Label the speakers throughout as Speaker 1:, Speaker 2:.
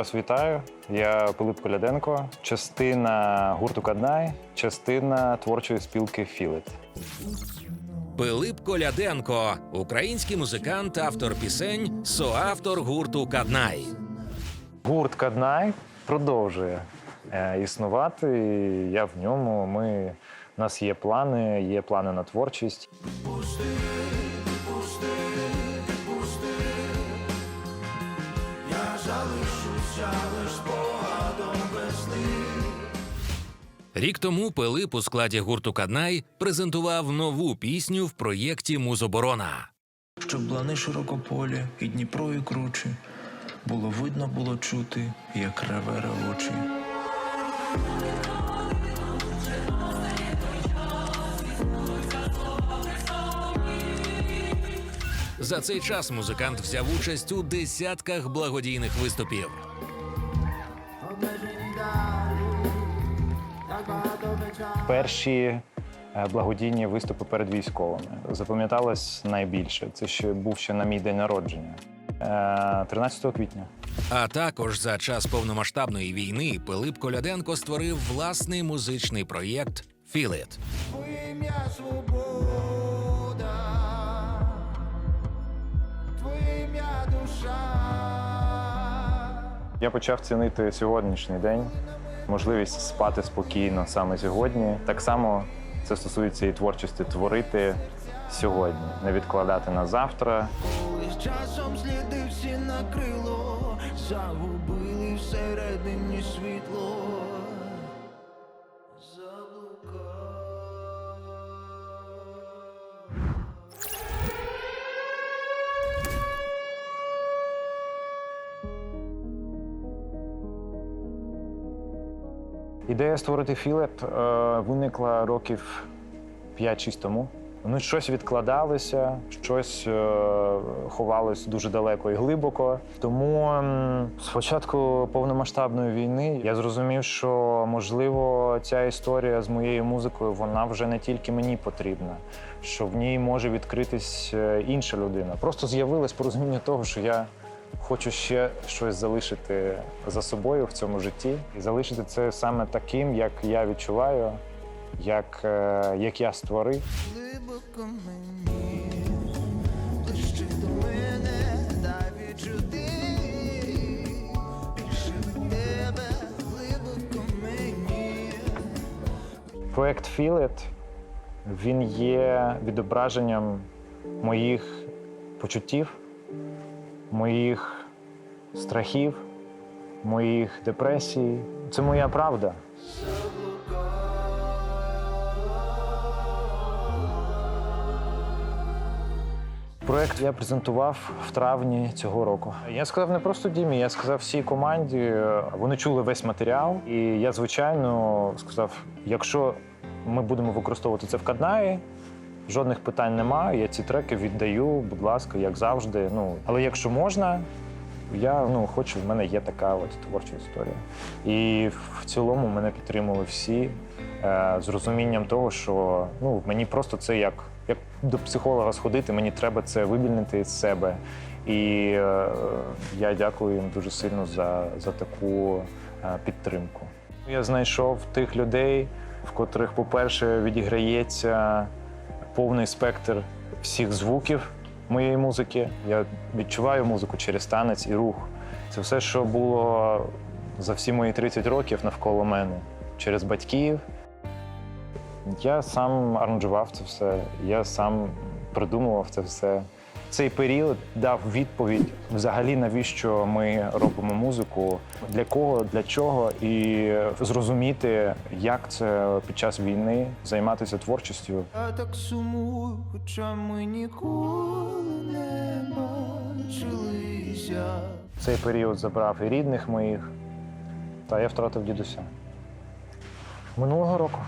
Speaker 1: Вас вітаю. Я Пилип Коляденко, частина гурту Каднай, частина творчої спілки Філет.
Speaker 2: Пилип Коляденко, український музикант, автор пісень, соавтор гурту Каднай.
Speaker 1: Гурт Каднай продовжує е, існувати. і Я в ньому. Ми у нас є плани, є плани на творчість.
Speaker 2: Рік тому Пилип у складі гурту Каднай презентував нову пісню в проєкті Музоборона.
Speaker 3: Щоб лани широкополі і Дніпро і кручі, було видно, було чути, як реве ревучий.
Speaker 2: За цей час музикант взяв участь у десятках благодійних виступів.
Speaker 1: Перші е, благодійні виступи перед військовими запам'яталось найбільше. Це ще був ще на мій день народження. Е, 13 квітня.
Speaker 2: А також за час повномасштабної війни Пилип Коляденко створив власний музичний проєкт Філіт.
Speaker 4: Твоє свобода, твоє ім'я душа.
Speaker 1: Я почав цінити сьогоднішній день, можливість спати спокійно саме сьогодні. Так само це стосується і творчості творити сьогодні, не відкладати на завтра.
Speaker 4: Часом сліди всі накрило, загубили всередині світло.
Speaker 1: Ідея створити філет е, виникла років 5-6 тому. Ну, щось відкладалося, щось е, ховалось дуже далеко і глибоко. Тому спочатку повномасштабної війни я зрозумів, що можливо ця історія з моєю музикою вона вже не тільки мені потрібна, що в ній може відкритись е, інша людина. Просто з'явилось порозуміння того, що я хочу ще щось залишити за собою в цьому житті. І залишити це саме таким, як я відчуваю, як, е, як я створив. Проект Feel It, він є відображенням моїх почуттів, моїх страхів, моїх депресій. Це моя правда. Проект я презентував в травні цього року. Я сказав не просто Дімі, я сказав всій команді. Вони чули весь матеріал, і я, звичайно, сказав: якщо ми будемо використовувати це в Каднаї, жодних питань немає. Я ці треки віддаю, будь ласка, як завжди. Ну, але якщо можна, я ну, хочу, в мене є така от творча історія. І в цілому мене підтримали всі е, з розумінням того, що ну, мені просто це як, як до психолога сходити, мені треба це вивільнити з себе. І е, я дякую їм дуже сильно за, за таку е, підтримку. Я знайшов тих людей, в котрих, по-перше, відіграється повний спектр всіх звуків моєї музики. Я відчуваю музику через танець і рух. Це все, що було за всі мої 30 років навколо мене, через батьків. Я сам аранжував це все, я сам придумував це все. Цей період дав відповідь взагалі, навіщо ми робимо музику, для кого, для чого, і зрозуміти, як це під час війни займатися творчістю.
Speaker 4: Я так сумую, хоча ми ніколи не бачилися.
Speaker 1: Цей період забрав і рідних моїх, та я втратив дідуся. Минулого року.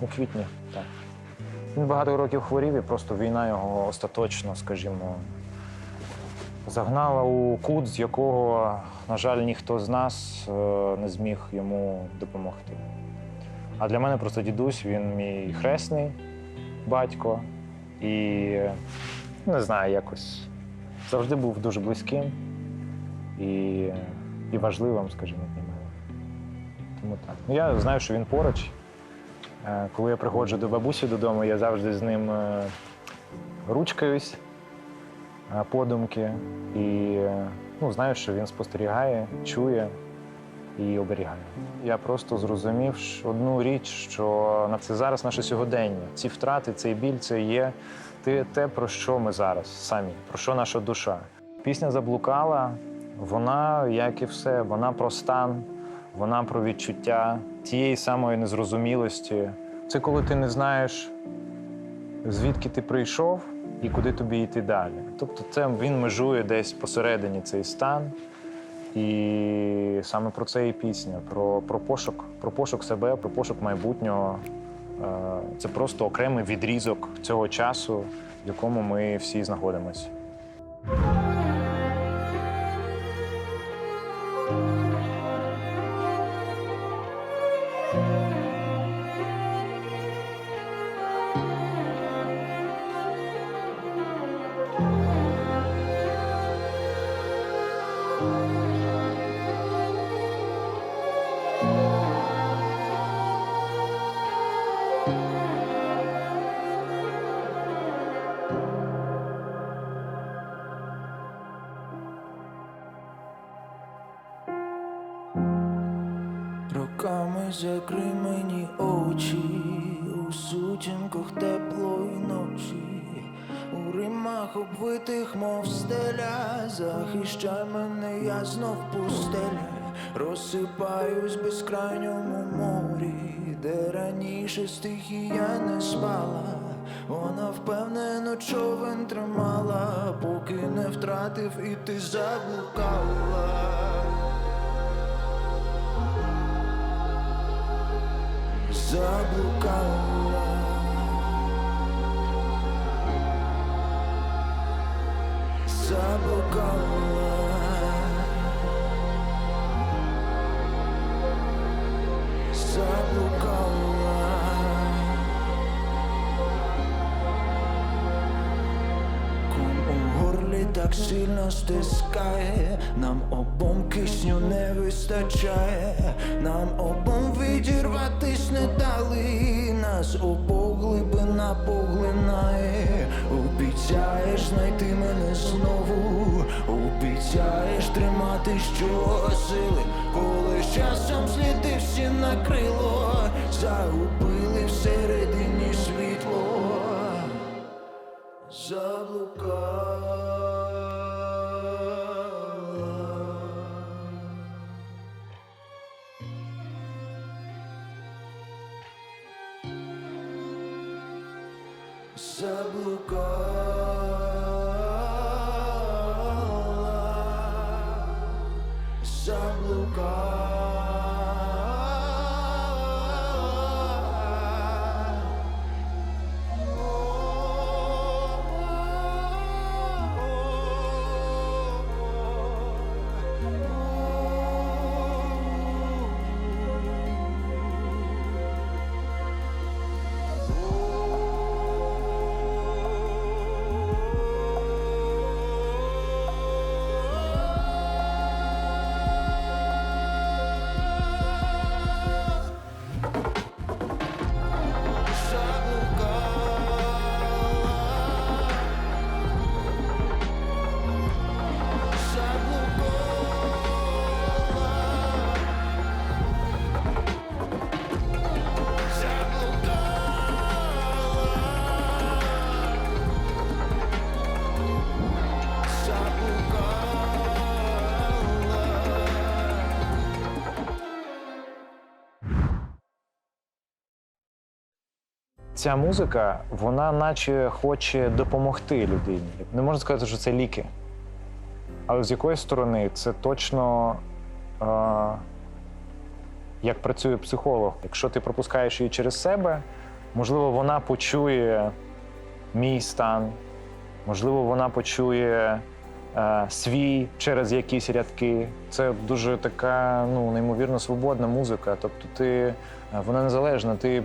Speaker 1: У квітні, так. Він багато років хворів, і просто війна його остаточно, скажімо, загнала у кут, з якого, на жаль, ніхто з нас е, не зміг йому допомогти. А для мене просто дідусь, він мій хресний батько. І не знаю, якось завжди був дуже близьким і, і важливим, скажімо, для мене. Тому так. Ну, я знаю, що він поруч. Е, Коли я приходжу до бабусі додому, я завжди з ним е, ручкаюсь е, подумки. І ну, знаю, що він спостерігає, чує і оберігає. Я просто зрозумів одну річ, що це зараз наше сьогодення. Ці втрати, цей біль це є те, про що ми зараз самі, про що наша душа. Пісня заблукала, вона, як і все, вона про стан, вона про відчуття тієї самої незрозумілості. Це коли ти не знаєш, звідки ти прийшов і куди тобі йти далі. Тобто, це він межує десь посередині цей стан. І саме про це і пісня, про, про пошук, про пошук себе, про пошук майбутнього. Е, Це просто окремий відрізок цього часу, в якому ми всі знаходимося.
Speaker 4: Закрий мені очі, у сутінках теплої ночі, у римах обвитих, мов стеля, захищай мене, я знов пустеля, розсипаюсь в безкрайньому морі, де раніше стихія не спала. Вона впевнено човен тримала, поки не втратив і ти заблукала. Заблукала. Заблукала. Заблукала. Кум у горлі так сильно стискає, нам обом кисню не вистачає, нам обом відірватись не дали, нас обох глибина поглинає, обіцяєш знайти мене знову, обіцяєш тримати щосили, коли часом сліди всі накрило, загубили всередині світло. Заблукала. Заблукала.
Speaker 1: Ця музика, вона наче хоче допомогти людині. Не можна сказати, що це ліки. Але з якої сторони це точно е, як працює психолог. Якщо ти пропускаєш її через себе, Можливо, вона почує мій стан, можливо, вона почує свій через якісь рядки. Це дуже така ну, неймовірно свободна музика. Тобто, ти, е, вона незалежна. Ти,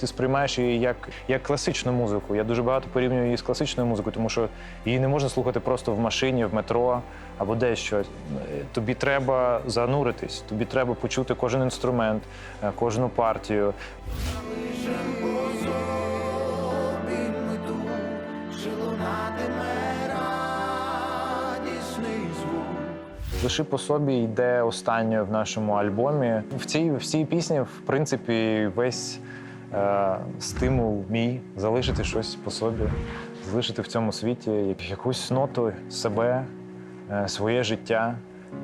Speaker 1: ти сприймаєш її як, як класичну музику. Я дуже багато порівнюю її з класичною музикою, тому що її не можна слухати просто в машині, в метро або десь щось. Е, Тобі треба зануритись, тобі треба почути кожен інструмент, е, кожну партію. Лиши по собі йде останньою в нашому альбомі. В цій, в цій пісні, в принципі, весь е, стимул мій залишити щось по собі, залишити в цьому світі якусь ноту себе, е, своє життя.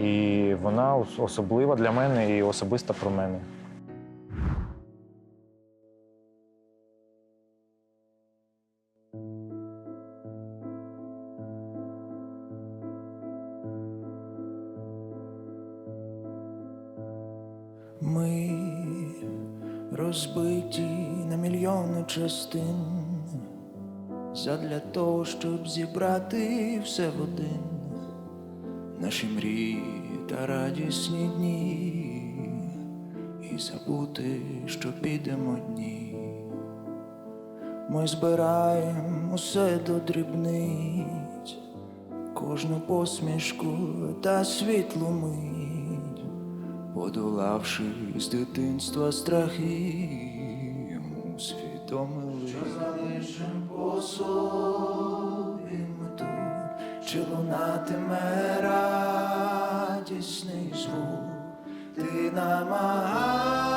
Speaker 1: І вона ос- особлива для мене і особиста про мене.
Speaker 4: Розбиті на мільйони частин. Задля того, щоб зібрати все в один, наші мрії та радісні дні, і забути, що підемо дні. Ми збираємо усе до дрібниць, кожну посмішку та світлу мить подолавши з дитинства страхи, усвідомили, що залишим по собі ми тут, чи лунатиме радісний звук, ти намагайся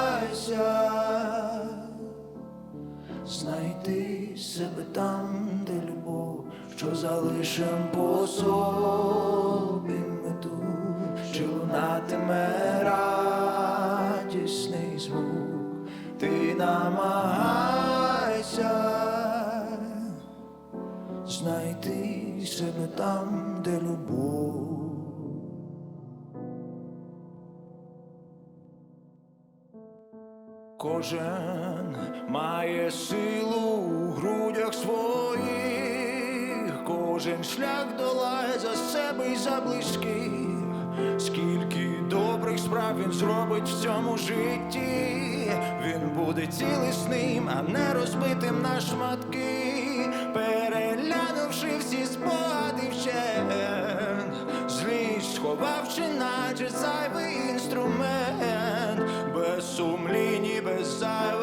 Speaker 4: знайти себе там, де любов, що залишим по собі ми тут, чи лунатиме намагайся знайти себе там, де любов. Кожен має силу у грудях своїх, кожен шлях долає за себе і за близьких. Скільки добрих справ він зробить в цьому житті, він буде цілісним, а не розбитим на шматки, переглянувши всі спогади вщент, злість сховавши, наче зайвий інструмент, без сумлінь і без зайвих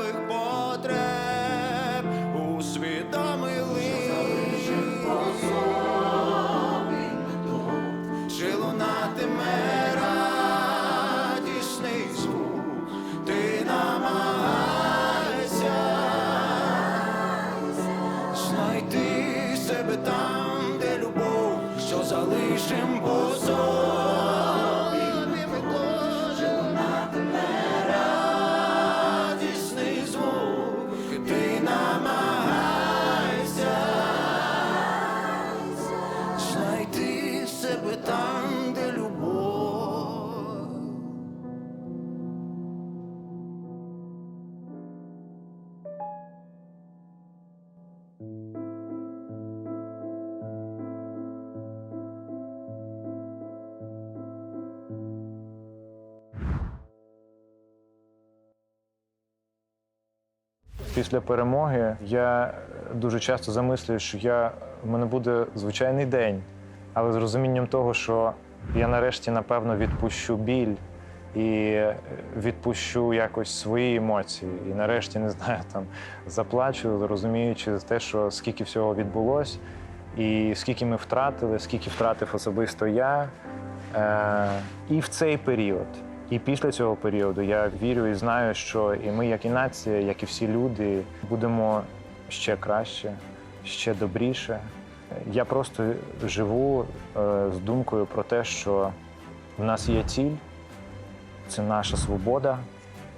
Speaker 1: Після перемоги я дуже часто замислюю, що я, в мене буде звичайний день, але з розумінням того, що я нарешті, напевно, відпущу біль і відпущу якось свої емоції. І нарешті, не знаю, там заплачу, розуміючи те, що скільки всього відбулось, і скільки ми втратили, скільки втратив особисто я. Е, і в цей період, і після цього періоду я вірю і знаю, що і ми, як і нація, як і всі люди, будемо ще краще, ще добріше. Я просто живу е, з думкою про те, що в нас є ціль, це наша свобода,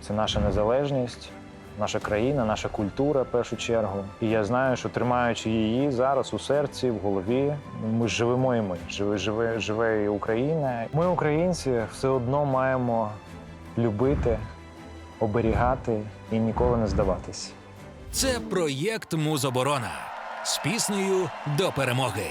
Speaker 1: це наша незалежність, наша країна, наша культура в першу чергу. І я знаю, що тримаючи її зараз у серці, в голові, ми живемо і ми. Живе, живе, живе і Україна. Ми, українці, все одно маємо любити, оберігати і ніколи не здаватись.
Speaker 2: Це проєкт Музоборона з піснею до перемоги.